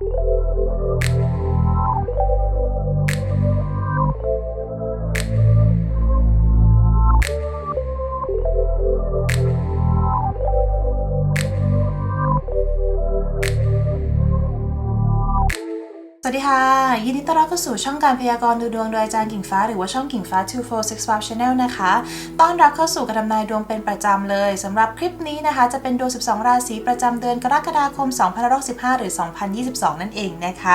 you สวัสดีค่ะ ยินดีต้อนรับเข้าสู่ช่องการพยากรณ์ดูดวงโดยอาจารย์กิ่งฟ้าหรือว่าช่องกิ่งฟ้า 2465 Channel นะคะ ต้อนรับเข้าสู่การทำนายดวงเป็นประจำเลยสำหรับคลิปนี้นะคะ จะเป็นดวง 12 ราศีประจำเดือนกรกฎาคม 2565 หรือ 2022 นั่นเองนะคะ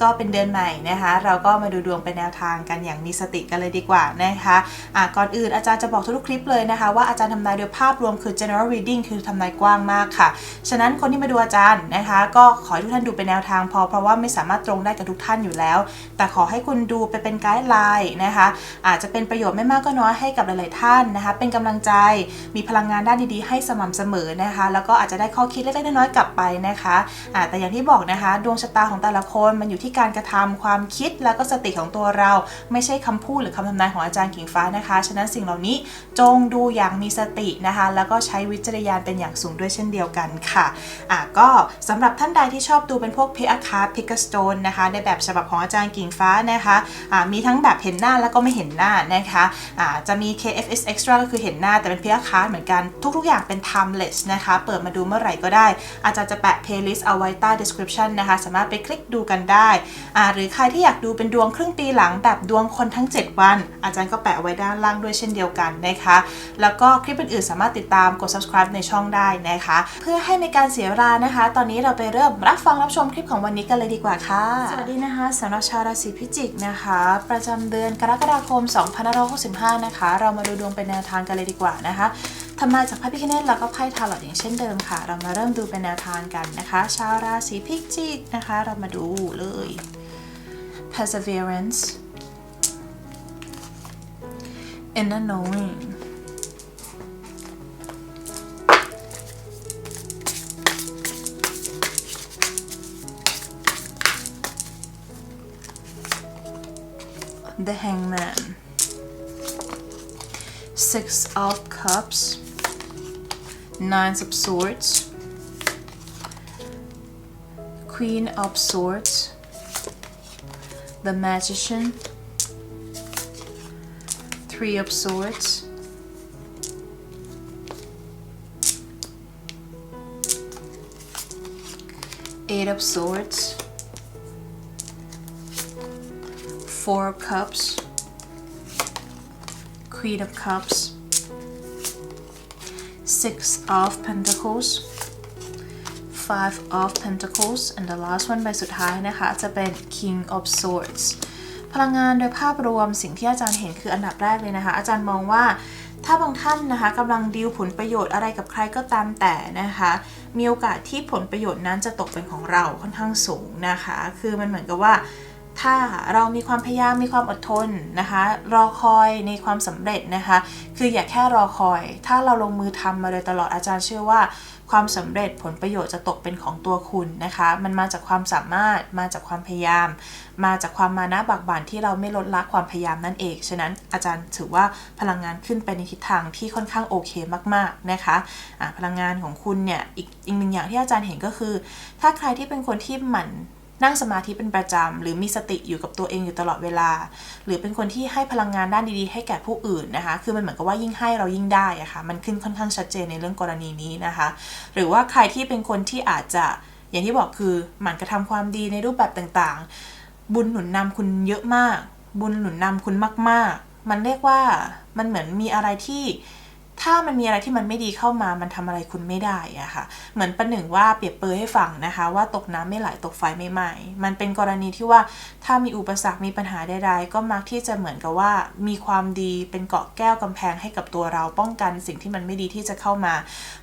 ก็เป็นเดือนใหม่นะคะ เราก็มาดูดวงเป็นแนวทางกันอย่างมีสติกันเลยดีกว่านะคะะก่อนอื่นอาจารย์จะบอกทุกคลิปเลยนะคะ ว่าอาจารย์ทำนายโดยภาพรวมคือ general reading คือทำนายกว้างมากค่ะ ฉะนั้นคนที่มาดูอาจารย์นะคะ ก็ขอให้ทุกท่านดูเป็นแนวทางพอเพราะว่าไม่สามารถตรงได้กับทุกท่านอยู่แล้ว แต่ขอให้คุณดูไปเป็นไกด์ไลน์นะคะ อาจจะเป็นประโยชน์ไม่มากก็น้อยให้กับหลาย ๆ ท่านนะคะ เป็นกำลังใจ มีพลังงานด้านดี ๆ ให้สม่ำเสมอนะคะ แล้วก็อาจจะได้ข้อคิดเล็ก ๆ น้อย ๆ กลับไปนะคะอ่าแต่อย่างที่บอกนะคะ ดวงชะตาของแต่ละคนมันอยู่ที่การกระทำความคิดแล้วก็สติของตัวเรา ไม่ใช่คำพูดหรือคำทำนายของอาจารย์กิ่งฟ้านะคะ ฉะนั้นสิ่งเหล่านี้จงดูอย่างมีสตินะคะ แล้วก็ใช้วิจารณญาณเป็นอย่างสูงด้วยเช่นเดียวกันค่ะ อะก็สำหรับท่านใดที่ชอบดูเป็นพวกเพิอาคาพิกสโตนนะคะในแบบฉบับของอาจารย์กิ่งฟ้านะคะอ่ามีทั้งแบบเห็นหน้าแล้วก็ไม่เห็นหน้านะคะอ่าจะมี KFS Extra ก็คือเห็นหน้าแต่เป็นพิอาคาเหมือนกันทุกๆ อย่างเป็น timeless นะคะ เปิดมาดูเมื่อไหร่ก็ได้ อาจารย์จะแปะ playlist เอาไว้ใต้ description นะคะ สามารถไปคลิกดูกันได้หรือใครที่อยากดูเป็นดวงครึ่งปีหลังแบบดวงคนทั้ง 7 วัน อาจารย์ก็แปะไว้ด้านล่างด้วยเช่นเดียวกันนะคะ แล้วก็คลิปอื่นๆสามารถติดตามกด subscribe ในช่องได้นะคะ เพื่อให้ในการเสียเวลานะคะ ตอนนี้เราไปเริ่มรับฟังรับชมคลิปของวันนี้กันเลยดีกว่าค่ะสวัสดีนะคะสำหรับชาวราศีพิจิกนะคะ ประจำเดือนกรกฎาคม 2565 นะคะ เรามาดูดวงเป็นแนวทางกันเลยดีกว่านะคะทำนาจากพระพิคเนตแล้วก็ไพ่ทาร์ลอตอย่างเช่นเดิมค่ะ เรามาเริ่มดูเป็นแนวทางกันนะคะ ชาวราศีพิจิกนะคะ เรามาดูเลย perseverance inner knowing the hangman. Six of cups. Nines of swords. Queen of swords. The magician. Three of swords. Eight of swords four of cups queen of cups six of pentacles five of pentacles and the last one ใบสุดท้ายนะคะ จะเป็น king of swords พลังงานโดยภาพรวมสิ่งที่อาจารย์เห็นคืออันดับแรกเลยนะคะ อาจารย์มองว่าถ้าบางท่านนะคะกำลังดีลผลประโยชน์อะไรกับใครก็ตามแต่นะคะ มีโอกาสที่ผลประโยชน์นั้นจะตกเป็นของเราค่อนข้างสูงนะคะ คือมันเหมือนกับว่า ถ้าเรามีความพยายามมีความอดทนนะคะ รอคอยในความสำเร็จนะคะ คืออย่าแค่รอคอย ถ้าเราลงมือทำมาโดยตลอดอาจารย์เชื่อว่า ความสำเร็จผลประโยชน์จะตกเป็นของตัวคุณนะคะ มันมาจากความสามารถมาจากความพยายาม มาจากความมานะบักบั่นที่เราไม่ลดละความพยายามนั่นเอง ฉะนั้นอาจารย์ถือว่าพลังงานขึ้นไปในทิศทางที่ค่อนข้างโอเคมากๆนะคะะพลังงานของคุณเนี่ยอีกอีกหนึ่งอย่างที่อาจารย์เห็นก็คือ ถ้าใครที่เป็นคนที่หมั่น นั่งสมาธิเป็นประจำ หรือมีสติอยู่กับตัวเองอยู่ตลอดเวลา หรือเป็นคนที่ให้พลังงานด้านดีๆ ให้แก่ผู้อื่นนะคะ คือมันเหมือนกับว่ายิ่งให้เรายิ่งได้อะคะ่ะ มันขึ้นค่อนข้างชัดเจนในเรื่องกรณีนี้นะคะ หรือว่าใครที่เป็นคนที่อาจจะอย่างที่บอกคือหมั่นกระทำความดีในรูปแบบต่างๆ บุญหนุนนำคุณเยอะมาก บุญหนุนนำคุณมาก ๆ มันเรียกว่ามันเหมือนมีอะไรที่ ถ้ามันมีอะไรที่มันไม่ดีเข้ามามันทำอะไรคุณไม่ได้อะค่ะ เหมือนประหนึ่งว่าเปรียบเปยให้ฟังนะคะ ว่าตกน้ำไม่ไหลตกไฟไม่ไหม้มันเป็นกรณีที่ว่าถ้ามีอุปสรรคมีปัญหาใดๆก็มักที่จะเหมือนกับว่ามีความดีเป็นเกาะแก้วกำแพงให้กับตัวเราป้องกันสิ่งที่มันไม่ดีที่จะเข้ามา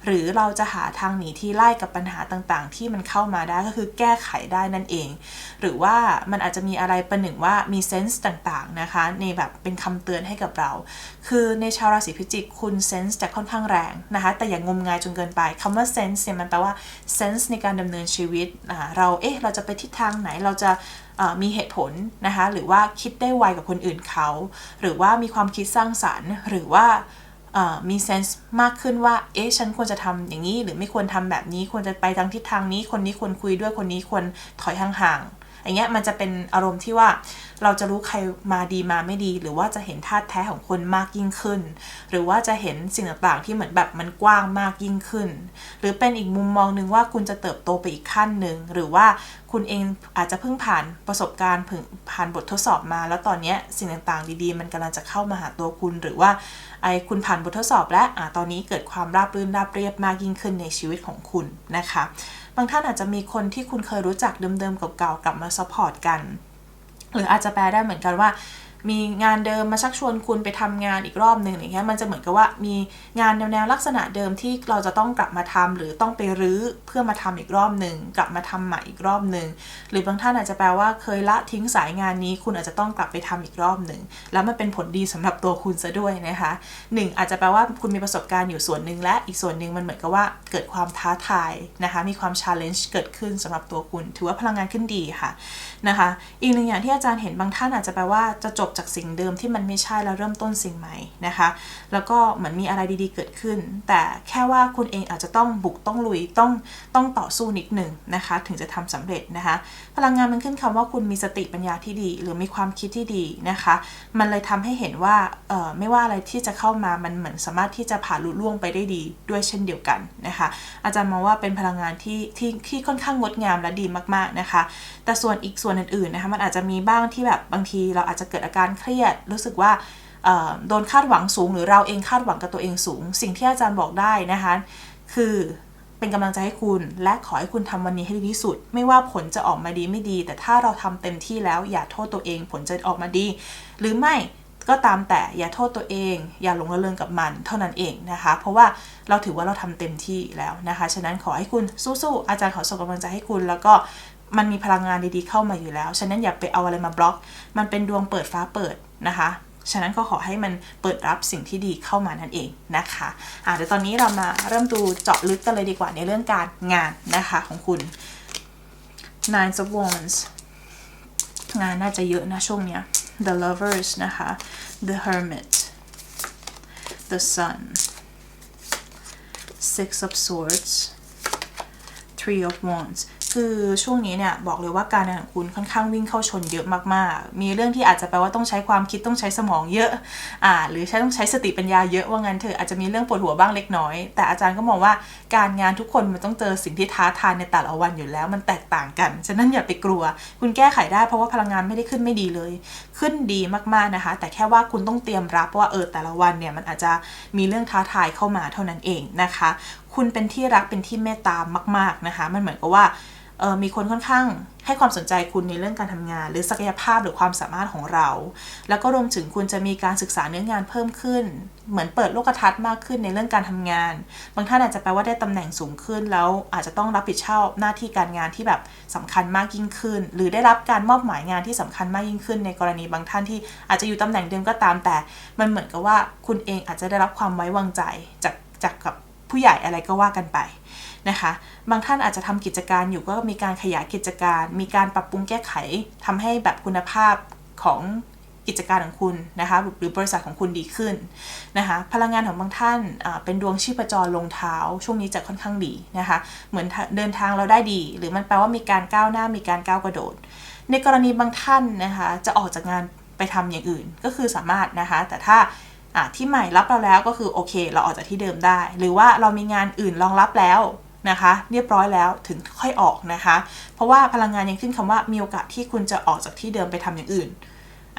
หรือเราจะหาทางหนีที่ไล่กับปัญหาต่างๆ ที่มันเข้ามาได้ก็คือแก้ไขได้นั่นเอง หรือว่ามันอาจจะมีอะไรประหนึ่งว่ามีเซนส์ต่างๆนะคะในแบบเป็นคำเตือนให้กับเรา คือในชาวราศีพิจิกคุณเซนส์จะค่อนข้างแรงนะคะแต่อย่างงมงายจนเกินไปคำว่าเซนส์เนี่ยมันแปลว่าเซนส์ในการดำเนินชีวิตเราเอ๊ะเราจะไปทิศทางไหนเราจะมีเหตุผลนะคะหรือว่าคิดได้ไวกับคนอื่นเขา หรือว่ามีความคิดสร้างสรรค์ หรือว่ามีเซนส์มากขึ้นว่า เอ๊ะ ฉันควรจะทำอย่างนี้ หรือไม่ควรทำแบบนี้ ควรจะไปทางทิศทางนี้ คนนี้ควรคุยด้วย คนนี้ควรถอยห่าง อย่างเงี้ยมันจะเป็นอารมณ์ที่ว่าเราจะรู้ใครมาดีมาไม่ดี หรือว่าจะเห็นท่าแท้ของคนมากยิ่งขึ้น หรือว่าจะเห็นสิ่งต่างๆที่เหมือนแบบมันกว้างมากยิ่งขึ้น หรือเป็นอีกมุมมองหนึ่งว่าคุณจะเติบโตไปอีกขั้นหนึ่งหรือว่าคุณเองอาจจะเพิ่งผ่านประสบการณ์เพิ่งผ่านบททดสอบมา แล้วตอนเนี้ยสิ่งต่างๆ ดีๆ มันกำลังจะเข้ามาหาตัวคุณ หรือว่าไอ้คุณผ่านบททดสอบและอะตอนนี้เกิดความราบรื่นราบเรียบมากยิ่งขึ้นในชีวิตของคุณนะคะ บางท่านอาจจะมีคนที่คุณเคยรู้จักเดิมๆเก่าๆกลับมาซัพพอร์ตกัน หรืออาจจะแปลได้เหมือนกันว่า มีงานเดิมมาชักชวนคุณไปทำงานอีกรอบหนึ่งอย่างเงี้ยมันจะเหมือนกับว่ามีงานแนวๆลักษณะเดิมที่เราจะต้องกลับมาทำหรือต้องไปรื้อเพื่อมาทำอีกรอบหนึ่งกลับมาทำใหม่อีกรอบหนึ่งหรือบางท่านอาจจะแปลว่าเคยละทิ้งสายงานนี้ คุณอาจจะต้องกลับไปทำอีกรอบหนึ่งแล้วมันเป็นผลดีสำหรับตัวคุณซะด้วยนะคะหนึ่งอาจจะแปลว่าคุณมีประสบการณ์อยู่ส่วนหนึ่งและอีกส่วนหนึ่งมันเหมือนกับว่าเกิดความท้าทายนะคะมีความ challenge เกิดขึ้นสำหรับตัวคุณ ถือว่าพลังงานขึ้นดีค่ะนะคะ อีกหนึ่งอย่างที่อาจารย์เห็นบางท่านอาจจะแปลว่าจะจบจากสิ่งเดิมที่มันไม่ใช่แล้วเริ่มต้นสิ่งใหม่นะคะ แล้วก็เหมือนมีอะไรดีๆเกิดขึ้น แต่แค่ว่าคุณเองอาจจะต้องบุกต้องลุยต้องต้องต่อสู้นิดหนึ่งนะคะ ถึงจะทำสำเร็จนะคะ พลังงานมันขึ้นคำว่าคุณมีสติปัญญาที่ดี หรือมีความคิดที่ดีนะคะ มันเลยทำให้เห็นว่าเออไม่ว่าอะไรที่จะเข้ามามันเหมือนสามารถที่จะผ่านลุล่วงไปได้ดีด้วยเช่นเดียวกันนะคะ อาจารย์มองว่าเป็นพลังงานที่ที่ที่ค่อนข้างงดงามและดีมากๆนะคะ แต่ส่วนอีกส่วนอื่นๆนะคะมันอาจจะมีบ้างที่แบบบางทีเราอาจจะเกิดอาการเครียด รู้สึกว่าโดนคาดหวังสูง หรือเราเองคาดหวังกับตัวเองสูง สิ่งที่อาจารย์บอกได้นะคะ คือเป็นกำลังใจให้คุณและขอให้คุณทำวันนี้ให้ดีที่สุด ไม่ว่าผลจะออกมาดีไม่ดี แต่ถ้าเราทำเต็มที่แล้วอย่าโทษตัวเอง ผลจะออกมาดี หรือไม่ก็ตามแต่อย่าโทษตัวเอง อย่าหลงระเริงกับมันเท่านั้นเองนะคะ เพราะว่าเราถือว่าเราทำเต็มที่แล้วนะคะ ฉะนั้นขอให้คุณสู้ๆอาจารย์ขอส่งกำลังใจให้คุณ แล้วก็ มันมีพลังงานดีๆเข้ามาอยู่แล้ว ฉะนั้นอย่าไปเอาอะไรมาบล็อก มันเป็นดวงเปิดฟ้าเปิดนะคะ ฉะนั้นก็ขอให้มันเปิดรับสิ่งที่ดีเข้ามานั่นเองนะคะอะเดี๋ยวตอนนี้เรามาเริ่มดูเจาะลึกกันเลยดีกว่าในเรื่องการงานนะคะของคุณ Nine of Wands งานน่าจะเยอะนะช่วงเนี้ย The Lovers นะคะ The Hermit The Sun Six of Swords Three of Wands คือช่วงนี้เนี่ยบอกเลยว่าการงานของคุณค่อนข้างวิ่งเข้าชนเยอะมากๆ มีเรื่องที่อาจจะแปลว่าต้องใช้ความคิดต้องใช้สมองเยอะอ่าหรือใช้ต้องใช้สติปัญญาเยอะว่างั้นเถอะอาจจะมีเรื่องปวดหัวบ้างเล็กน้อย แต่อาจารย์ก็มองว่าการงานทุกคนมันต้องเจอสิ่งที่ท้าทายในแต่ละวันอยู่แล้วมันแตกต่างกัน ฉะนั้นอย่าไปกลัว คุณแก้ไขได้เพราะว่าพลังงานไม่ได้ขึ้นไม่ดีเลย ขึ้นดีมากๆนะคะ แต่แค่ว่าคุณต้องเตรียมรับว่าเออแต่ละวันเนี่ยมันอาจจะมีเรื่องท้าทายเข้ามาเท่านั้นเองนะคะ คุณเป็นที่รักเป็นที่เมตตามาก ๆนะคะ มันเหมือนกับว่า มีคนค่อนข้างให้ความสนใจคุณในเรื่องการทำงาน หรือศักยภาพหรือความสามารถของเรา แล้วก็รวมถึงคุณจะมีการศึกษาเนื้องานเพิ่มขึ้น เหมือนเปิดโลกทัศน์มากขึ้นในเรื่องการทำงาน บางท่านอาจจะแปลว่าได้ตำแหน่งสูงขึ้น แล้วอาจจะต้องรับผิดชอบหน้าที่การงานที่แบบสำคัญมากยิ่งขึ้น หรือได้รับการมอบหมายงานที่สำคัญมากยิ่งขึ้น ในกรณีบางท่านที่อาจจะอยู่ตำแหน่งเดิมก็ตามแต่ มันเหมือนกับว่าคุณเองอาจจะได้รับความไว้วางใจจากจากกับผู้ใหญ่อะไรก็ว่ากันไป นะคะ บางท่านอาจจะทำกิจการอยู่ก็มีการขยายกิจการ มีการปรับปรุงแก้ไขทำให้แบบคุณภาพของกิจการของคุณนะคะหรือบริษัทของคุณดีขึ้นนะคะพลังงานของบางท่านเป็นดวงชีพจรลงเท้าช่วงนี้จะค่อนข้างดีนะคะเหมือนเดินทางเราได้ดี หรือมันแปลว่ามีการก้าวหน้ามีการก้าวกระโดด ในกรณีบางท่านนะคะจะออกจากงานไปทำอย่างอื่นก็คือสามารถนะคะแต่ถ้าที่ใหม่รับเราแล้วก็คือโอเค เราออกจากที่เดิมได้ หรือว่าเรามีงานอื่นรองรับแล้ว นะคะ เรียบร้อยแล้วถึงค่อยออกนะคะ เพราะว่าพลังงานยังขึ้นคำว่ามีโอกาสที่คุณจะออกจากที่เดิมไปทำอย่างอื่น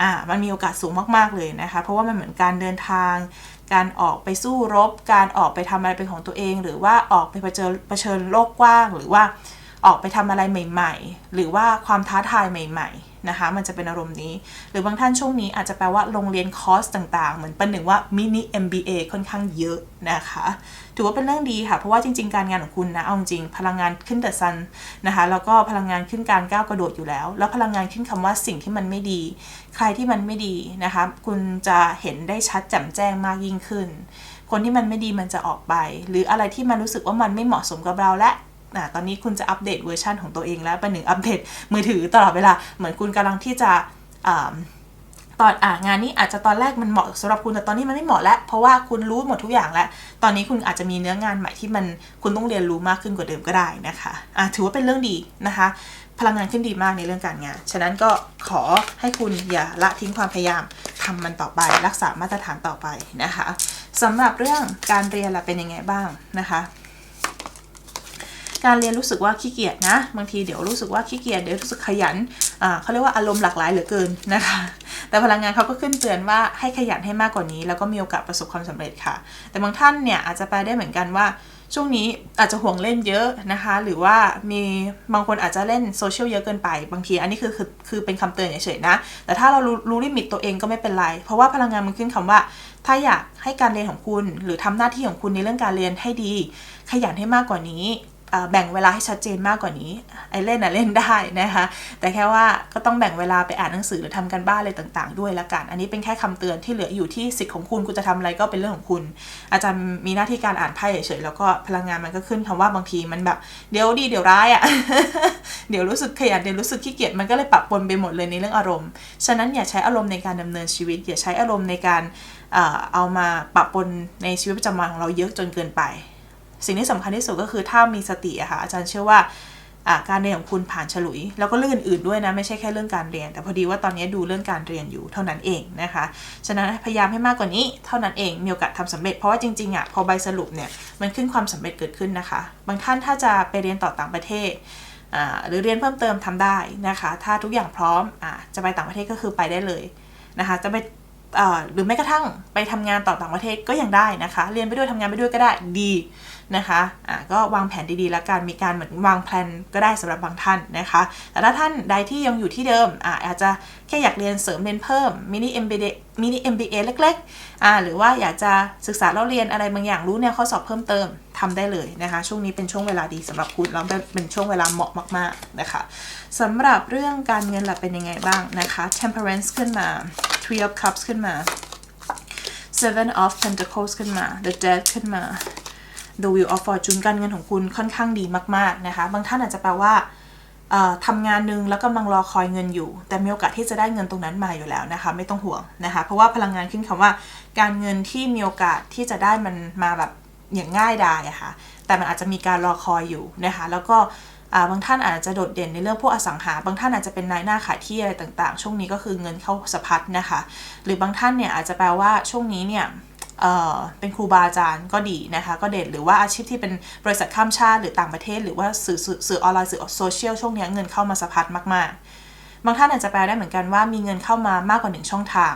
อ่ามันมีโอกาสสูงมากๆเลยนะคะ เพราะว่ามันเหมือนการเดินทาง การออกไปสู้รบ การออกไปทำอะไรเป็นของตัวเอง หรือว่าออกไปเผชิญเผชิญโลกกว้าง หรือว่า ออกไปทำอะไรใหม่ ๆ หรือว่าความท้าทายใหม่ ๆนะคะ มันจะเป็นอารมณ์นี้ หรือบางท่านช่วงนี้อาจจะแปลว่าโรงเรียนคอร์สต่างๆ เหมือนเป็นหนึ่งว่ามินิ MBA ค่อนข้างเยอะนะคะถือว่าเป็นเรื่องดีค่ะ เพราะว่าจริง ๆ การงานของคุณนะเอาจริงพลังงานขึ้นแต่ซันนะคะแล้วก็พลังงานขึ้นการก้าวกระโดดอยู่แล้ว แล้วพลังงานขึ้นคำว่าสิ่งที่มันไม่ดี ใครที่มันไม่ดีนะคะคุณจะเห็นได้ชัดแจ่มแจ้งมากยิ่งขึ้น คนที่มันไม่ดีมันจะออกไป หรืออะไรที่มันรู้สึกว่ามันไม่เหมาะสมกับเราและ อะตอนนี้คุณจะอัปเดตเวอร์ชันของตัวเองแล้วเป็นหนึ่งอัปเดตมือถือตลอดเวลา เหมือนคุณกำลังที่จะตอนอ่างานนี้อาจจะตอนแรกมันเหมาะสำหรับคุณแต่ตอนนี้มันไม่เหมาะแล้ว เพราะว่าคุณรู้หมดทุกอย่างแล้ว ตอนนี้คุณอาจจะมีเนื้องานใหม่ที่มันคุณต้องเรียนรู้มากขึ้นกว่าเดิมก็ได้นะคะะถือว่าเป็นเรื่องดีนะคะ พลังงานขึ้นดีมากในเรื่องการงาน ฉะนั้นก็ขอให้คุณอย่าละทิ้งความพยายามทำมันต่อไป รักษามาตรฐานต่อไปนะคะสำหรับเรื่องการเรียนล่ะเป็นยังไงบ้างนะคะ การเรียนรู้สึกว่าขี้เกียจนะ บางทีเดี๋ยวรู้สึกว่าขี้เกียจเดี๋ยวรู้สึกขยันอ่าเขาเรียกว่าอารมณ์หลากหลายเหลือเกินนะคะ แต่พลังงานเขาก็ขึ้นเตือนว่าให้ขยันให้มากกว่านี้ แล้วก็มีโอกาสประสบความสำเร็จค่ะ แต่บางท่านเนี่ยอาจจะแปได้เหมือนกันว่าช่วงนี้อาจจะห่วงเล่นเยอะนะคะ หรือว่ามีบางคนอาจจะเล่นโซเชียลเยอะเกินไป บางทีอันนี้คือคือคือเป็นคำเตือนเฉยๆนะ แต่ถ้าเรารู้รู้ลิมิตตัวเองก็ไม่เป็นไร เพราะว่าพลังงานมันขึ้นคำว่า ถ้าอยากให้การเรียนของคุณ หรือทำหน้าที่ของคุณในเรื่องการเรียนให้ดี ขยันให้มากกว่านี้ แบ่งเวลาให้ชัดเจนมากกว่านี้ ไอเล่นน่ะเล่นได้นะคะ แต่แค่ว่าก็ต้องแบ่งเวลาไปอ่านหนังสือหรือทำกันบ้านอะไรต่างๆ ด้วยละกัน อันนี้เป็นแค่คำเตือนที่เหลืออยู่ที่สิทธิ์ของคุณ คุณจะทำอะไรก็เป็นเรื่องของคุณ อาจารย์มีหน้าที่การอ่านไพ่เฉยๆแล้วก็พลังงานมันก็ขึ้นคำว่าบางทีมันแบบเดี๋ยวดีเดี๋ยวร้ายอะ่ะ เดี๋ยวรู้สึกขยันเดี๋ยวรู้สึกขี้เกียจมันก็เลยปรับปนไปหมดเลยในเรื่องอารมณ์ ฉะนั้นอย่าใช้อารมณ์ในการดำเนินชีวิต อย่าใช้อารมณ์ในการเอ่อเอามาปรับปนในชีวิตประจำวันของเราเยอะจนเกินไป สิ่งที่สำคัญที่สุดก็คือถ้ามีสติอะค่ะอาจารย์เชื่อว่าการเรียนของคุณผ่านฉลุย แล้วก็เรื่องอื่นๆด้วยนะ ไม่ใช่แค่เรื่องการเรียน แต่พอดีว่าตอนนี้ดูเรื่องการเรียนอยู่เท่านั้นเองนะคะ ฉะนั้นพยายามให้มากกว่านี้เท่านั้นเองมีโอกาสทำสำเร็จเพราะว่าจริงๆอะพอใบสรุปเนี่ยมันขึ้นความสำเร็จเกิดขึ้นนะคะ บางท่านถ้าจะไปเรียนต่อต่างประเทศหรือเรียนเพิ่มเติมทำได้นะคะ ถ้าทุกอย่างพร้อมอจะไปต่างประเทศก็คือไปได้เลยนะคะจะไป หรือแม้กระทั่งไปทำงานต่อต่างประเทศก็ยังได้นะคะ เรียนไปด้วยทำงานไปด้วยก็ได้ดีนะคะะก็วางแผนดีๆแล้วกันมีการเหมือนวางแผนก็ได้สำหรับบางท่านนะคะ แต่ถ้าท่านใดที่ยังอยู่ที่เดิมอะอาจจะแค่อยากเรียนเสริมเรียนเพิ่มมินิ MBA มินิ MBA เล็กๆหรือว่าอยากจะศึกษาแล้วเรียนอะไรบางอย่างรู้แนวข้อสอบเพิ่มเติม ทำได้เลยนะคะ ช่วงนี้เป็นช่วงเวลาดีสำหรับคุณแล้วเป็นช่วงเวลาเหมาะมาก ๆนะคะสำหรับเรื่องการเงินล่ะเป็นยังไงบ้างนะคะ Temperance ขึ้นมา Three of Cups ขึ้นมา Seven of Pentacles ขึ้นมา The Death ขึ้นมา The Wheel of Fortune การเงินของคุณค่อนข้างดีมาก ๆ นะคะ บางท่านอาจจะแปลว่าทำงานหนึ่งแล้วกำลังรอคอยเงินอยู่ แต่มีโอกาสที่จะได้เงินตรงนั้นมาอยู่แล้วนะคะ ไม่ต้องห่วงนะคะ เพราะว่าพลังงานขึ้นคำว่า การเงินที่มีโอกาสที่จะได้มันมาแบบ อย่างง่ายดายอะค่ะ แต่มันอาจจะมีการรอคอยอยู่นะคะ แล้วก็บางท่านอาจจะโดดเด่นในเรื่องพวกอสังหา บางท่านอาจจะเป็นนายหน้าขายที่อะไรต่างๆ ช่วงนี้ก็คือเงินเข้าสะพัดนะคะ หรือบางท่านเนี่ยอาจจะแปลว่าช่วงนี้เนี่ยเออเป็นครูบาอาจารย์ก็ดีนะคะ ก็เด่นหรือว่าอาชีพที่เป็นบริษัทข้ามชาติหรือต่างประเทศ หรือว่าสื่อสื่อสื่อออนไลน์สื่อโซเชียลช่วงนี้เงินเข้ามาสะพัดมากๆ บางท่านอาจจะแปลได้เหมือนกันว่ามีเงินเข้ามามากกว่าหนึ่งช่องทาง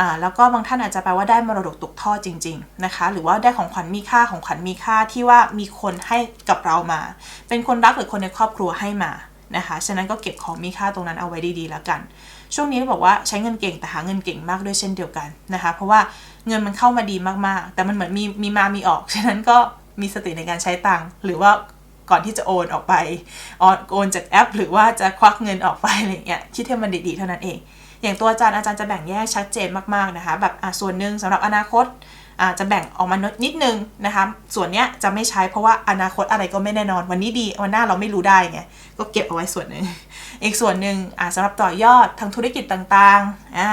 อ่าแล้วก็บางท่านอาจจะแปลว่าได้มรดกตกทอดจริง ๆนะคะ หรือว่าได้ของขวัญมีค่าของขวัญมีค่าที่ว่ามีคนให้กับเรามา เป็นคนรักหรือคนในครอบครัวให้มานะคะฉะนั้นก็เก็บของมีค่าตรงนั้นเอาไว้ดีๆแล้วกัน ช่วงนี้บอกว่าใช้เงินเก่งแต่หาเงินเก่งมากด้วยเช่นเดียวกันนะคะ เพราะว่าเงินมันเข้ามาดีมากๆ แต่มันเหมือนมีมีมามีออก ฉะนั้นก็มีสติในการใช้ตังค์หรือว่าก่อนที่จะโอนออกไปโอนจากแอป หรือว่าจะควักเงินออกไปอะไรเงี้ยคิดให้มันดีๆเท่านั้นเอง อย่างตัวอาจารย์อาจารย์จะแบ่งแยกชัดเจนมากๆนะคะ แบบอะส่วนหนึ่งสำหรับอนาคตอาจะแบ่งออกมานิดนึงนะคะ ส่วนเนี้ยจะไม่ใช้เพราะว่าอนาคตอะไรก็ไม่แน่นอน วันนี้ดีวันหน้าเราไม่รู้ได้ไง ก็เก็บเอาไว้ส่วนหนึ่ง อีกส่วนหนึ่งอ่าสำหรับต่อยอดทางธุรกิจต่างๆอ่า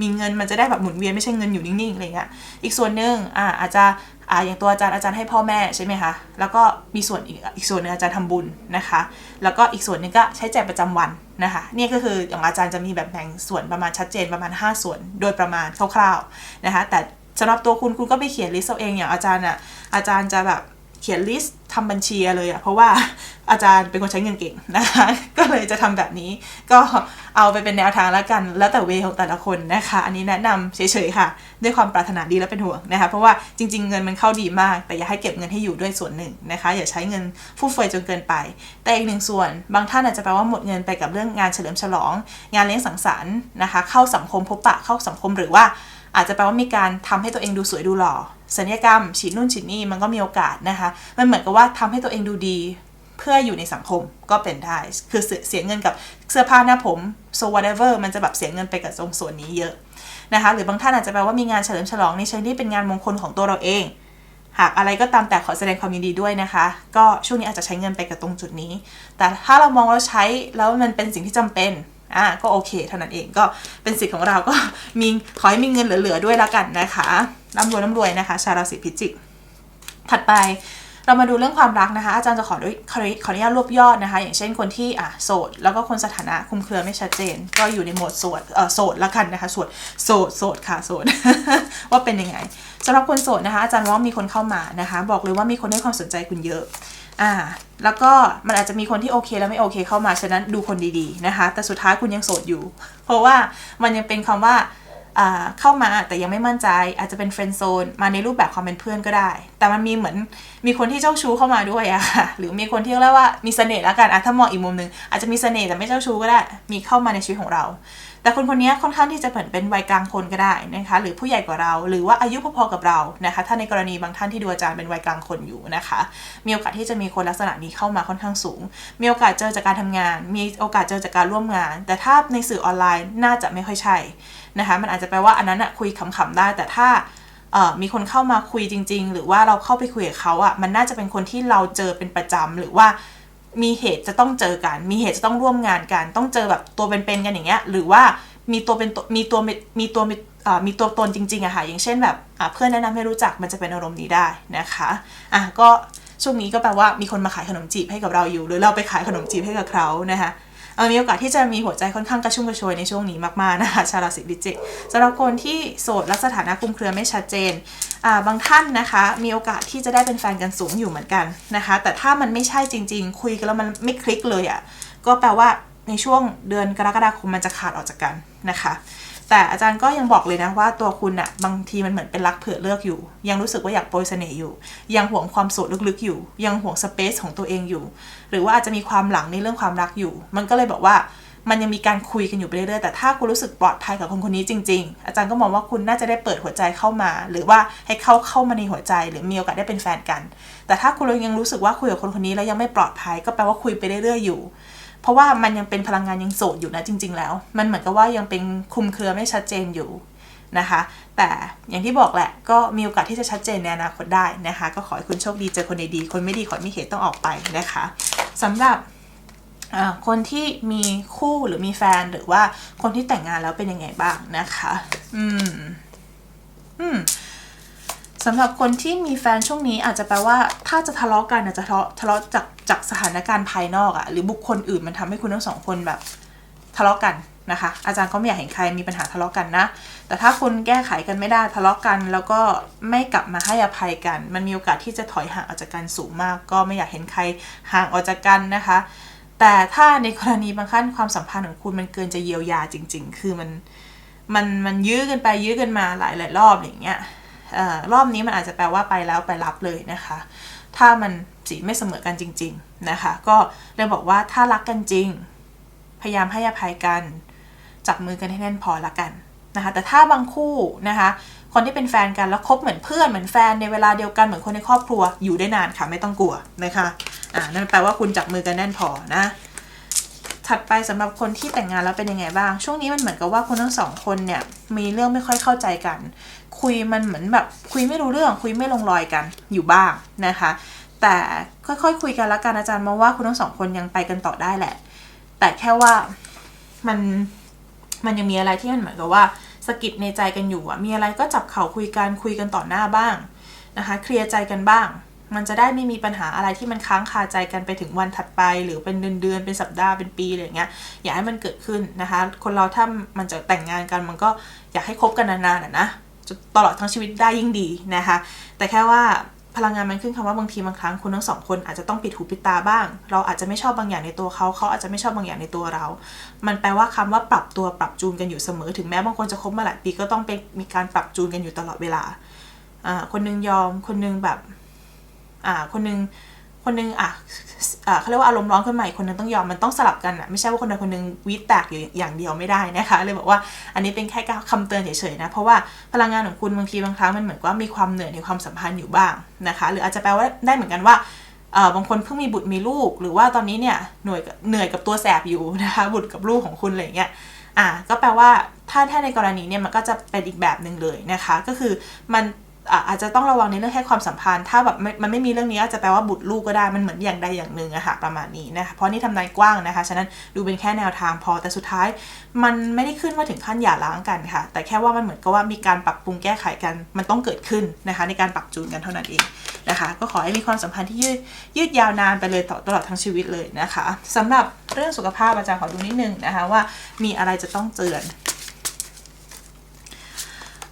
มีเงินมันจะได้แบบหมุนเวียนไม่ใช่เงินอยู่นิ่งๆอะไรเงี้ย อีกส่วนหนึ่งอ่าอาจจะ อ่าอย่างตัวอาจารย์อาจารย์ให้พ่อแม่ใช่ไหมคะ แล้วก็มีส่วนอีกอีกส่วนหนึงอาจารย์ทำบุญนะคะ แล้วก็อีกส่วนหนึงก็ใช้จ่ายประจำวันนะคะนี่ก็คืออย่างอาจารย์จะมีแบบแบ่งส่วนประมาณชัดเจนประมาณ 5 ส่วนโดยประมาณคร่าวๆนะคะ แต่สำหรับตัวคุณคุณก็ไปเขียนลิสต์เอาเองอย่างอาจารย์อะอาจารย์จะแบบเขียนลิสต์ทำบัญชีเลยอะเพราะว่า อาจารย์เป็นคนใช้เงินเก่งนะคะ ก็เลยจะทำแบบนี้ก็เอาไปเป็นแนวทางแล้วกัน แล้วแต่เวของแต่ละคนนะคะ อันนี้แนะนำเฉยๆค่ะ ด้วยความปรารถนาดีและเป็นห่วงนะคะ เพราะว่าจริง ๆ เงินมันเข้าดีมาก แต่อย่าให้เก็บเงินให้อยู่ด้วยส่วนหนึ่งนะคะ อย่าใช้เงินฟุ่มเฟือยจนเกินไป แต่อีกหนึ่งส่วน บางท่านอาจจะแปลว่าหมดเงินไปกับเรื่องงานเฉลิมฉลอง งานเลี้ยงสังสรรค์นะคะ เข้าสังคมพบปะเข้าสังคมหรือว่าอาจจะแปลว่ามีการทำให้ตัวเองดูสวยดูหล่อสัญญกรรมฉีดนู่นฉีดนี่มันก็มีโอกาสนะคะ มันเหมือนกับว่าทำให้ตัวเองดูดี เพื่ออยู่ในสังคมก็เป็นได้ คือเสียเงินกับเสื้อผ้าหน้าผม so whatever มันจะแบบเสียเงินไปกับตรงส่วนนี้เยอะนะคะหรือบางท่านอาจจะแปลว่ามีงานเฉลิมฉลองในเชิงที่เป็นงานมงคลของตัวเราเอง หากอะไรก็ตามแต่ขอแสดงความยินดีด้วยนะคะ ก็ช่วงนี้อาจจะใช้เงินไปกับตรงจุดนี้ แต่ถ้าเรามองแล้วใช้แล้วมันเป็นสิ่งที่จำเป็นอ่าก็โอเคเท่านั้นเองก็เป็นสิทธิ์ของเราก็มีขอให้มีเงินเหลือๆด้วยแล้วกันนะคะร่ำรวยร่ำรวยนะคะ ชาวราศีพิจิก ถัดไป เรามาดูเรื่องความรักนะคะ อาจารย์จะขอขอขออนุญาตรวบยอดนะคะ อย่างเช่นคนที่อะโสด แล้วก็คนสถานะคุมเครือไม่ชัดเจน ก็อยู่ในโหมดโสดเออโสดละกันนะคะโสดโสดโสดค่ะโสด ว่าเป็นยังไงสำหรับคนโสดนะคะ อาจารย์ว่ามีคนเข้ามานะคะ บอกเลยว่ามีคนให้ความสนใจคุณเยอะอ่าแล้วก็มันอาจจะมีคนที่โอเคและไม่โอเคเข้ามาฉะนั้นดูคนดีๆนะคะ แต่สุดท้ายคุณยังโสดอยู่ เพราะว่ามันยังเป็นคำว่าอ่า เข้ามาแต่ยังไม่มั่นใจ อาจจะเป็นเฟรนด์โซนมาในรูปแบบความเป็นเพื่อนก็ได้ แต่มันมีเหมือนมีคนที่เจ้าชู้เข้ามาด้วยอะค่ะหรือมีคนที่เรียกว่ามีเสน่ห์แล้วกันอะถ้ามองอีกมุมหนึ่งอาจจะมีเสน่ห์แต่ไม่เจ้าชู้ก็ได้ มีเข้ามาในชีวิตของเรา แต่คนคนนี้ค่อนข้างที่จะเหมือนเป็นวัยกลางคนก็ได้นะคะ หรือผู้ใหญ่กว่าเรา หรือว่าอายุพอๆกับเรานะคะ ถ้าในกรณีบางท่านที่ดูอาจารย์เป็นวัยกลางคนอยู่นะคะ มีโอกาสที่จะมีคนลักษณะนี้เข้ามาค่อนข้างสูง มีโอกาสเจอจากการทำงาน มีโอกาสเจอจากการร่วมงาน แต่ถ้าในสื่อออนไลน์น่าจะไม่ค่อยใช่นะคะ มันอาจจะแปลว่าอันนั้นอะคุยขำๆได้ แต่ถ้ามีคนเข้ามาคุยจริง ๆ หรือว่าเราเข้าไปคุยกับเขาอะมันน่าจะเป็นคนที่เราเจอเป็นประจำหรือว่า มีเหตุจะต้องเจอกัน มีเหตุจะต้องร่วมงานกัน ต้องเจอแบบตัวเป็นๆกันอย่างเงี้ย หรือว่ามีตัวเป็นตัวมีตัวมีตัวมีตัวตนจริงๆอะค่ะ อย่างเช่นแบบเพื่อนแนะนำให้รู้จักมันจะเป็นอารมณ์นี้ได้นะคะอะก็ช่วงนี้ก็แปลว่ามีคนมาขายขนมจีบให้กับเราอยู่ หรือเราไปขายขนมจีบให้กับเขานะคะ มีโอกาสที่จะมีหัวใจค่อนข้างกระชุ่มกระชวยในช่วงนี้มากๆนะคะชาวราศีพิจิกสำหรับคนที่โสดและสถานะคุมเครือไม่ชัดเจนอ่าบางท่านนะคะมีโอกาสที่จะได้เป็นแฟนกันสูงอยู่เหมือนกันนะคะ แต่ถ้ามันไม่ใช่จริง ๆ คุยกันแล้วมันไม่คลิกเลยอะ่ะก็แปลว่าในช่วงเดือนกรกฎาคมมันจะขาดออกจากกันนะคะ แต่อาจารย์ก็ยังบอกเลยนะว่าตัวคุณอะบางทีมันเหมือนเป็นรักเผื่อเลือกอยู่ ยังรู้สึกว่าอยากโปรยเสน่ห์อยู่ ยังห่วงความโสดลึกๆอยู่ ยังห่วงสเปซของตัวเองอยู่ หรือว่าอาจจะมีความหลังในเรื่องความรักอยู่ มันก็เลยบอกว่ามันยังมีการคุยกันอยู่ไปเรื่อยๆแต่ถ้าคุณรู้สึกปลอดภัยกับคนคนนี้จริง ๆ อาจารย์ก็มองว่าคุณน่าจะได้เปิดหัวใจเข้ามา หรือว่าให้เขาเข้ามาในหัวใจ หรือมีโอกาสได้เป็นแฟนกัน แต่ถ้าคุณยังรู้สึกว่าคุยกับคนคนนี้แล้วยังไม่ปลอดภัย ก็แปลว่าคุยไปเรื่อยๆอยู่ เพราะว่ามันยังเป็นพลังงานยังโสดอยู่นะจริง ๆ แล้ว มันเหมือนกับว่ายังเป็นคุมเครือไม่ชัดเจนอยู่นะคะ แต่อย่างที่บอกแหละก็มีโอกาสที่จะชัดเจนในอนาคตได้นะคะ ก็ขอให้คุณโชคดีเจอคนดีๆคนไม่ดีขอให้มีเหตุต้องออกไปนะคะสำหรับคนที่มีคู่หรือมีแฟนหรือว่าคนที่แต่งงานแล้วเป็นยังไงบ้างนะคะ อืม อืม สำหรับคนที่มีแฟนช่วงนี้อาจจะแปลว่าถ้าจะทะเลาะกันอาจจะทะเลาะทะเลาะจากจากสถานการณ์ภายนอกอะหรือบุคคลอื่นมันทำให้คุณทั้งสองคนแบบทะเลาะกันนะคะ อาจารย์ก็ไม่อยากเห็นใครมีปัญหาทะเลาะกันนะ แต่ถ้าคุณแก้ไขกันไม่ได้ทะเลาะกัน แล้วก็ไม่กลับมาให้อภัยกัน มันมีโอกาสที่จะถอยห่างออกจากกันสูงมาก ก็ไม่อยากเห็นใครห่างออกจากกันนะคะ แต่ถ้าในกรณีบางขั้นความสัมพันธ์ของคุณมันเกินจะเยียวยาจริง ๆ คือมันมันมันยื้อกันไปยื้อกันมาหลายหลายรอบอย่างเงี้ย รอบนี้มันอาจจะแปลว่าไปแล้วไปรับเลยนะคะ ถ้ามันสีไม่เสมอกันจริง ๆนะคะ ก็เลยบอกว่าถ้ารักกันจริง พยายามให้อภัยกัน จับมือกันให้แน่นพอละกันนะคะ แต่ถ้าบางคู่นะคะ คนที่เป็นแฟนกันแล้วคบเหมือนเพื่อนเหมือนแฟนในเวลาเดียวกันเหมือนคนในครอบครัวอยู่ได้นานค่ะไม่ต้องกลัวนะคะอ่านั่นแปลว่าคุณจับมือกันแน่นพอนะถัดไปสำหรับคนที่แต่งงานแล้วเป็นยังไงบ้าง ช่วงนี้มันเหมือนกับว่าคนทั้งสองคนเนี่ย มีเรื่องไม่ค่อยเข้าใจกัน คุยมันเหมือนแบบคุยไม่รู้เรื่องคุยไม่ลงรอยกันอยู่บ้างนะคะ แต่ค่อยๆคุยกันแล้วกันอาจารย์มองว่าคุณทั้งสองคนยังไปกันต่อได้แหละ แต่แค่ว่ามันมันยังมีอะไรที่มันเหมือนกับว่าสกิดในใจกันอยู่อะมีอะไรก็จับเข่าคุยกันคุยกันต่อหน้าบ้างนะคะ เคลียร์ใจกันบ้าง มันจะได้ไม่มีปัญหาอะไรที่มันค้างคาใจกันไปถึงวันถัดไป หรือเป็นเดือนเดือนเป็นสัปดาห์เป็นปีอะไรอย่างเงี้ยอย่าให้มันเกิดขึ้นนะคะ คนเราถ้ามันจะแต่งงานกันมันก็ อยากให้คบกันนานๆนะจนตลอดทั้งชีวิตได้ยิ่งดีนะคะ แต่แค่ว่าพลังงานมันขึ้นคำว่าบางทีบางครั้งคุณทั้งสองคนอาจจะต้องปิดหูปิดตาบ้าง เราอาจจะไม่ชอบบางอย่างในตัวเขาเขาอาจจะไม่ชอบบางอย่างในตัวเรา มันแปลว่าคำว่าปรับตัวปรับจูนกันอยู่เสมอ ถึงแม้บางคนจะคบมาหลายปีก็ต้องไปมีการปรับจูนกันอยู่ตลอดเวลา คนนึงยอมคนนึงแบบ อ่า คนนึงคนนึงอะ เขาเรียกว่าอารมณ์ร้อนขึ้นมาอีกคนนึงต้องยอมมันต้องสลับกันอะไม่ใช่ว่าคนใดคนหนึงวีดแตกอยู่อย่างเดียวไม่ได้นะคะ เลยบอกว่าอันนี้เป็นแค่คำเตือนเฉยๆนะ เพราะว่าพลังงานของคุณบางทีบางครั้งมันเหมือนกับว่ามีความเหนื่อยในความสัมพันธ์อยู่บ้างนะคะ หรืออาจจะแปลว่าได้เหมือนกันว่าเอ่อบางคนเพิ่งมีบุตรมีลูก หรือว่าตอนนี้เนี่ยหน่วยเหนื่อยกับตัวแสบอยู่นะคะบุตรกับลูกของคุณอะไรเงี้ยอ่าก็แปลว่าถ้าถ้าในกรณีเนี่ยมันก็จะเป็นอีกแบบหนึ่งเลยนะคะ ก็คือมัน อาจจะต้องระวังในเรื่องแค่ความสัมพันธ์ ถ้าแบบมันไม่มีเรื่องนี้อาจจะแปลว่าบุตรลูกก็ได้มันเหมือนอย่างใดอย่างหนึ่งอะค่ะประมาณนี้นะคะเพราะนี่ทำนายกว้างนะคะ ฉะนั้นดูเป็นแค่แนวทางพอแต่สุดท้าย มันไม่ได้ขึ้นว่าถึงขั้นหย่าร้างกันค่ะ แต่แค่ว่ามันเหมือนกับว่ามีการปรับปรุงแก้ไขกันมันต้องเกิดขึ้นนะคะ ในการปรับจูนกันเท่านั้นเองนะคะ ก็ขอให้มีความสัมพันธ์ที่ยืดยืดยาวนานไปเลยตลอดทั้งชีวิตเลยนะคะสำหรับเรื่องสุขภาพอาจารย์ขอดูนิดนึงนะคะว่ามีอะไรจะต้องเตือน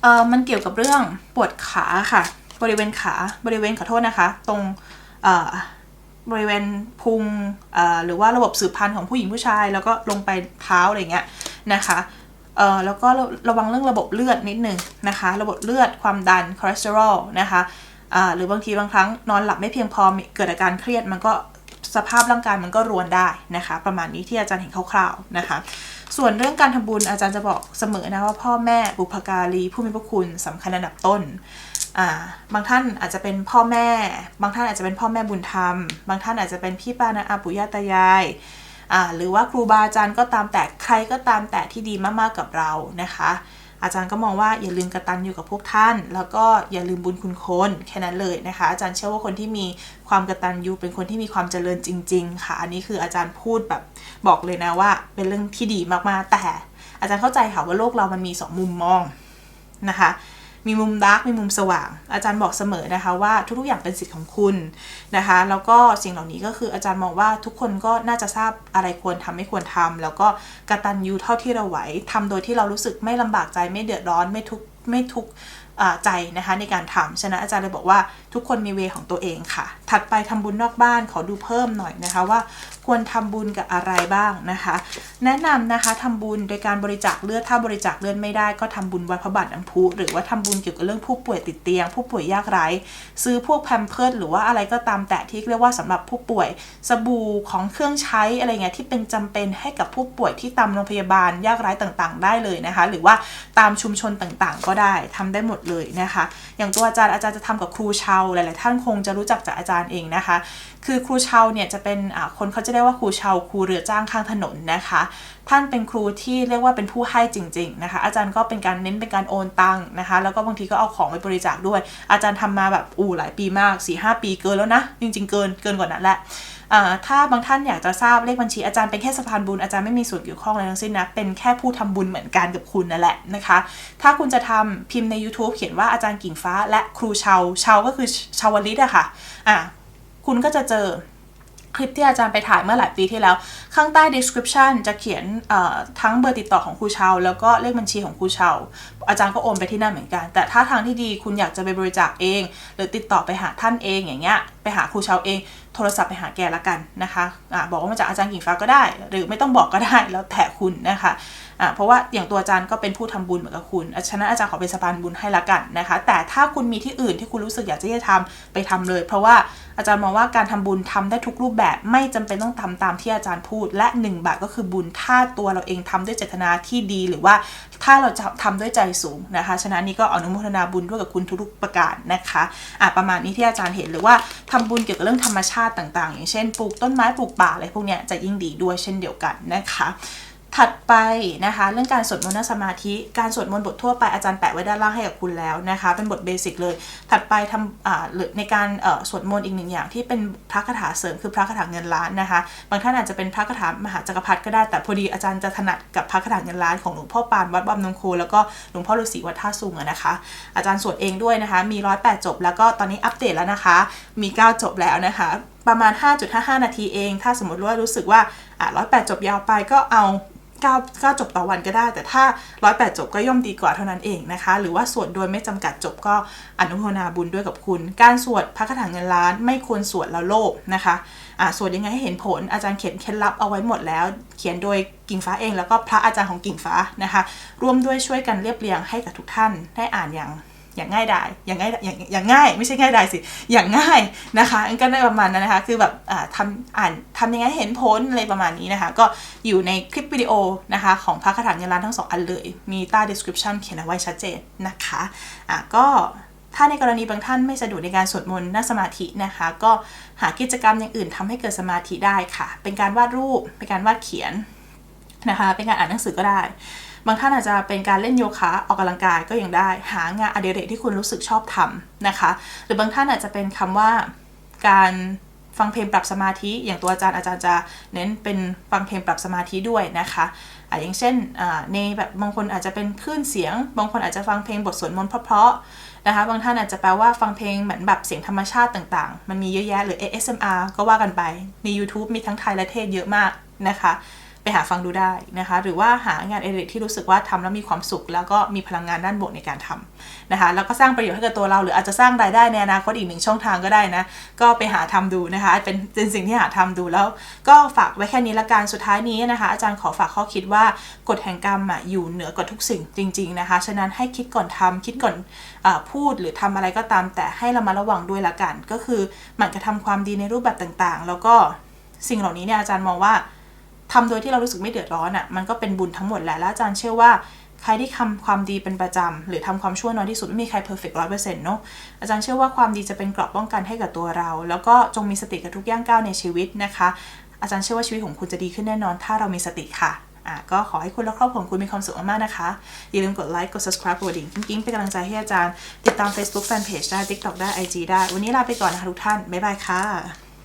เออมันเกี่ยวกับเรื่องปวดขาค่ะ บริเวณขาบริเวณขอโทษนะคะ ตรงเออบริเวณพุงเออหรือว่าระบบสืบพันธุ์ของผู้หญิงผู้ชาย แล้วก็ลงไปเท้าอะไรเงี้ยนะคะเออแล้วก็ระวังเรื่องระบบเลือดนิดนึงนะคะ ระบบเลือดความดันคอเลสเตอรอลนะคะอ่าหรือบางทีบางครั้งนอนหลับไม่เพียงพอเกิดอาการเครียดมันก็สภาพร่างกายมันก็รวนได้นะคะ ประมาณนี้ที่อาจารย์เห็นคร่าวๆนะคะ ส่วนเรื่องการทำบุญอาจารย์จะบอกเสมอนะว่าพ่อแม่บุพการีผู้มีพระคุณสำคัญอันดับต้นอ่าบางท่านอาจจะเป็นพ่อแม่ บางท่านอาจจะเป็นพ่อแม่บุญธรรม บางท่านอาจจะเป็นพี่ป้านะอาปุย่าตายายอ่าหรือว่าครูบาอาจารย์ก็ตามแต่ใครก็ตามแต่ที่ดีมากๆกับเรานะคะ อาจารย์ก็มองว่าอย่าลืมกระตันอยู่กับพวกท่าน แล้วก็อย่าลืมบุญคุณคนแค่นั้นเลยนะคะ อาจารย์เชื่อว่าคนที่มีความกระตันอยู่เป็นคนที่มีความเจริญจริง ๆ ค่ะ อันนี้คืออาจารย์พูดแบบบอกเลยนะว่า เป็นเรื่องที่ดีมากๆแต่ อาจารย์เข้าใจค่ะว่าโลกเรามันมีสองมุมมองนะคะ มีมุมดาร์กมีมุมสว่าง อาจารย์บอกเสมอนะคะว่าทุกๆอย่างเป็นสิทธิ์ของคุณนะคะ แล้วก็สิ่งเหล่านี้ก็คืออาจารย์มองว่าทุกคนก็น่าจะทราบอะไรควรทำไม่ควรทำแล้วก็กระตันยูเท่าที่เราไหวทำโดยที่เรารู้สึกไม่ลำบากใจไม่เดือดร้อนไม่ทุกข์ ไม่ทุกข์ใจนะคะในการทำฉะนั้นอาจารย์เลยบอกว่าทุกคนมีเวของตัวเองค่ะ ถัดไปทำบุญนอกบ้านขอดูเพิ่มหน่อยนะคะว่าควรทำบุญกับอะไรบ้างนะคะ แนะนำนะคะทำบุญโดยการบริจาคเลือดถ้าบริจาคเลือดไม่ได้ก็ทำบุญวัดพระบาทน้ำพุหรือว่าทำบุญเกี่ยวกับเรื่องผู้ป่วยติดเตียง ผู้ป่วยยากไร้ ซื้อพวกแพมเพิร์ดหรือว่าอะไรก็ตามแต่ที่เรียกว่าสำหรับผู้ป่วยสบู่ของเครื่องใช้อะไรเงี้ยที่เป็นจำเป็นให้กับผู้ป่วยที่ตามโรงพยาบาลยากไร้ต่างๆ ได้เลยนะคะ หรือว่าตามชุมชนต่างๆ ก็ได้ทำได้หมดเลยนะคะ อย่างตัวอาจารย์อาจารย์จะทำกับครูเชาหลาย ๆ ท่านคงจะรู้จักจากอาจารย์เองนะคะ คือครูเชาเนี่ยจะเป็นคนเขาจะเรียกว่าครูเชาครูเรือจ้างข้างถนนนะคะ ท่านเป็นครูที่เรียกว่าเป็นผู้ให้จริง ๆ นะคะ อาจารย์ก็เป็นการเน้นเป็นการโอนตังค์นะคะ แล้วก็บางทีก็เอาของไปบริจาคด้วย อาจารย์ทำมาแบบอู้หลายปีมาก4ีหปีเกินแล้วนะ จริง ๆ เกินเกินกว่านั้นแหละถ้าบางท่านอยากจะทราบเลขบัญชีอาจารย์เป็นแค่สะพานบุญอาจารย์ไม่มีส่วนเกี่ยวข้องอะไรทั้งสิ้นนะ เป็นแค่ผู้ทำบุญเหมือนกันกับคุณนั่นแหละนะคะ ถ้าคุณจะทำพิมพ์ใน YouTube เขียนว่าอาจารย์กิ่งฟ้าและครูเชาเชาก็คือชาวลิตอะค่ะอ่าคุณก็จะเจอ คลิปที่อาจารย์ไปถ่ายเมื่อหลายปีที่แล้ว ข้างใต้ description จะเขียนทั้งเบอร์ติดต่อของครูเชาแล้วก็เลขบัญชีของครูเชาอาจารย์ก็โอนไปที่นั่นเหมือนกัน แต่ถ้าทางที่ดีคุณอยากจะไปบริจาคเอง หรือติดต่อไปหาท่านเองอย่างเงี้ยไปหาครูเชาเอง โทรศัพท์ไปหาแกละกันนะคะอะบอกว่ามาจากอาจารย์กิ่งฟ้าก็ได้ หรือไม่ต้องบอกก็ได้แล้วแต่คุณนะคะ อะเพราะว่าอย่างตัวอาจารย์ก็เป็นผู้ทำบุญเหมือนกับคุณฉะนั้นอาจารย์ขอเป็นสะพานบุญให้ละกันนะคะ แต่ถ้าคุณมีที่อื่นที่คุณรู้สึกอยากจะทำไปทำเลย เพราะว่าอาจารย์มองว่าการทำบุญทำได้ทุกรูปแบบไม่จำเป็นต้องทำตามที่อาจารย์พูด และ 1 บาทก็คือบุญถ้าตัวเราเองทำด้วยเจตนาที่ดีหรือว่าถ้าเราจะทำด้วยใจสูงนะคะ ฉะนั้นนี่ก็อนุโมทนาบุญด้วยกับคุณทุกๆประการนะคะอะประมาณนี้ที่อาจารย์เห็นหรือว่าทำบุญเกี่ยวกับเรื่องธรรมชาติต่างๆ อย่างเช่นปลูกต้นไม้ปลูกป่าอะไรพวกเนี้ยจะยิ่งดีด้วยเช่นเดียวกันนะคะ ถัดไปนะคะ เรื่องการสวดมนต์สมาธิ การสวดมนต์บททั่วไปอาจารย์แปะไว้ด้านล่างให้กับคุณแล้วนะคะ เป็นบทเบสิกเลย ถัดไปทำหรือในการสวดมนต์อีกหนึ่งอย่างที่เป็นพระคาถาเสริมคือพระคาถาเงินล้านนะคะ บางท่านอาจจะเป็นพระคาถามหาจักรพรรดิก็ได้แต่พอดีอาจารย์จะถนัดกับพระคาถาเงินล้านของหลวงพ่อปานวัดบำนงโคแล้วก็หลวงพ่อฤาษีวัดท่าสุงนะคะ อาจารย์สวดเองด้วยนะคะ มีร้อยแปดจบ แล้วก็ตอนนี้อัปเดตแล้วนะคะ มีเก้าจบแล้วนะคะประมาณ 5.55 นาทีเอง ถ้าสมมติว่ารู้สึกว่าอะร้อยแปดจบยาวไปก็เอา 9 9 จบต่อวันก็ได้ แต่ถ้า 108 จบก็ย่อมดีกว่าเท่านั้นเองนะคะ หรือว่าสวดโดยไม่จำกัดจบก็อนุโมทนาบุญด้วยกับคุณ การสวดพระคาถาเงินล้าน ไม่ควรสวดแล้วโลภนะคะอ่าสวดยังไงให้เห็นผลอาจารย์เขียนเคล็ดลับเอาไว้หมดแล้ว เขียนโดยกิ่งฟ้าเอง แล้วก็พระอาจารย์ของกิ่งฟ้านะคะ ร่วมด้วยช่วยกันเรียบเรียงให้กับทุกท่านได้อ่านอย่าง อย่างง่ายดายอย่างง่ายอย่างอย่างง่าย ไม่ใช่ง่ายดายสิ อย่างง่ายนะคะอันก็ได้ประมาณนั้นนะคะ คือแบบทำอ่านทำยังไงเห็นผลอะไรประมาณนี้นะคะ ก็อยู่ในคลิปวิดีโอนะคะของพระคาถาเงินล้านทั้งสองอันเลย มีใต้ description เขียนเอาไว้ชัดเจนนะคะอะก็ถ้าในกรณีบางท่านไม่สะดวกในการสวดมนต์นั่งสมาธินะคะ ก็หากิจกรรมอย่างอื่นทำให้เกิดสมาธิได้ค่ะ เป็นการวาดรูป เป็นการวาดเขียนนะคะ เป็นการอ่านหนังสือก็ได้ บางท่านอาจจะเป็นการเล่นโยคะออกกำลังกายก็ยังได้ หางานอดิเรกที่คุณรู้สึกชอบทำนะคะ หรือบางท่านอาจจะเป็นคำว่าการฟังเพลงปรับสมาธิอย่างตัวอาจารย์อาจารย์จะเน้นเป็นฟังเพลงปรับสมาธิด้วยนะคะอะอย่างเช่นในแบบบางคนอาจจะเป็นคลื่นเสียง บางคนอาจจะฟังเพลงบทสวดมนต์เพราะๆนะคะ บางท่านอาจจะแปลว่าฟังเพลงเหมือนแบบเสียงธรรมชาติต่างๆ มันมีเยอะแยะหรือ ASMR ก็ว่ากันไปใน YouTube มีทั้งไทยและเทศเยอะมากนะคะ หาฟังดูได้นะคะ หรือว่าหางานเอดิที่รู้สึกว่าทำแล้วมีความสุข แล้วก็มีพลังงานด้านบวกในการทำนะคะ แล้วก็สร้างประโยชน์ให้กับตัวเราหรืออาจจะสร้างรายได้ในอนาคตอีกหนึ่งช่องทางก็ได้นะ ก็ไปหาทำดูนะคะ เป็นเป็นสิ่งที่หาทำดูแล้ว ก็ฝากไว้แค่นี้ละกันสุดท้ายนี้นะคะ อาจารย์ขอฝากข้อคิดว่ากฎแห่งกรรมอะอยู่เหนือกว่าทุกสิ่งจริง ๆนะคะ ฉะนั้นให้คิดก่อนทำคิดก่อนอพูดหรือทำอะไรก็ตาม แต่ให้เรามาระวังด้วยละกัน ก็คือหมั่นกระทำความดีในรูปแบบต่างๆ แล้วก็สิ่งเหล่านี้เนี่ยอาจารย์มองว่า ทำโดยที่เรารู้สึกไม่เดือดร้อนอะ่ะมันก็เป็นบุญทั้งหมดแหละและอาจารย์เชื่อว่าใครที่ทำความดีเป็นประจำหรือทำความชั่วน้อยที่สุดไม่มีใครเพอร์เฟกต์ร้อยเปอร์เซ็นต์เนาะอาจารย์เชื่อว่าความดีจะเป็นเกราะป้องกันให้กับตัวเรา แล้วก็จงมีสติกับทุกย่างก้าวในชีวิตนะคะ อาจารย์เชื่อว่าชีวิตของคุณจะดีขึ้นแน่นอน ถ้าเรามีสติค่ะอะก็ขอให้คุณและครอบครัวของคุณมีความสุขมากๆนะคะ อย่าลืมกดไลค์กด subscribe กดดิ่งกิ๊งๆเป็นกำลังใจให้อาจารย์ ติดตาม Facebook Fanpage ได้ TikTok ได้ IG ได้ วันนี้ลาไปก่อนนะคะทุกท่านบ๊ายบายค่ะ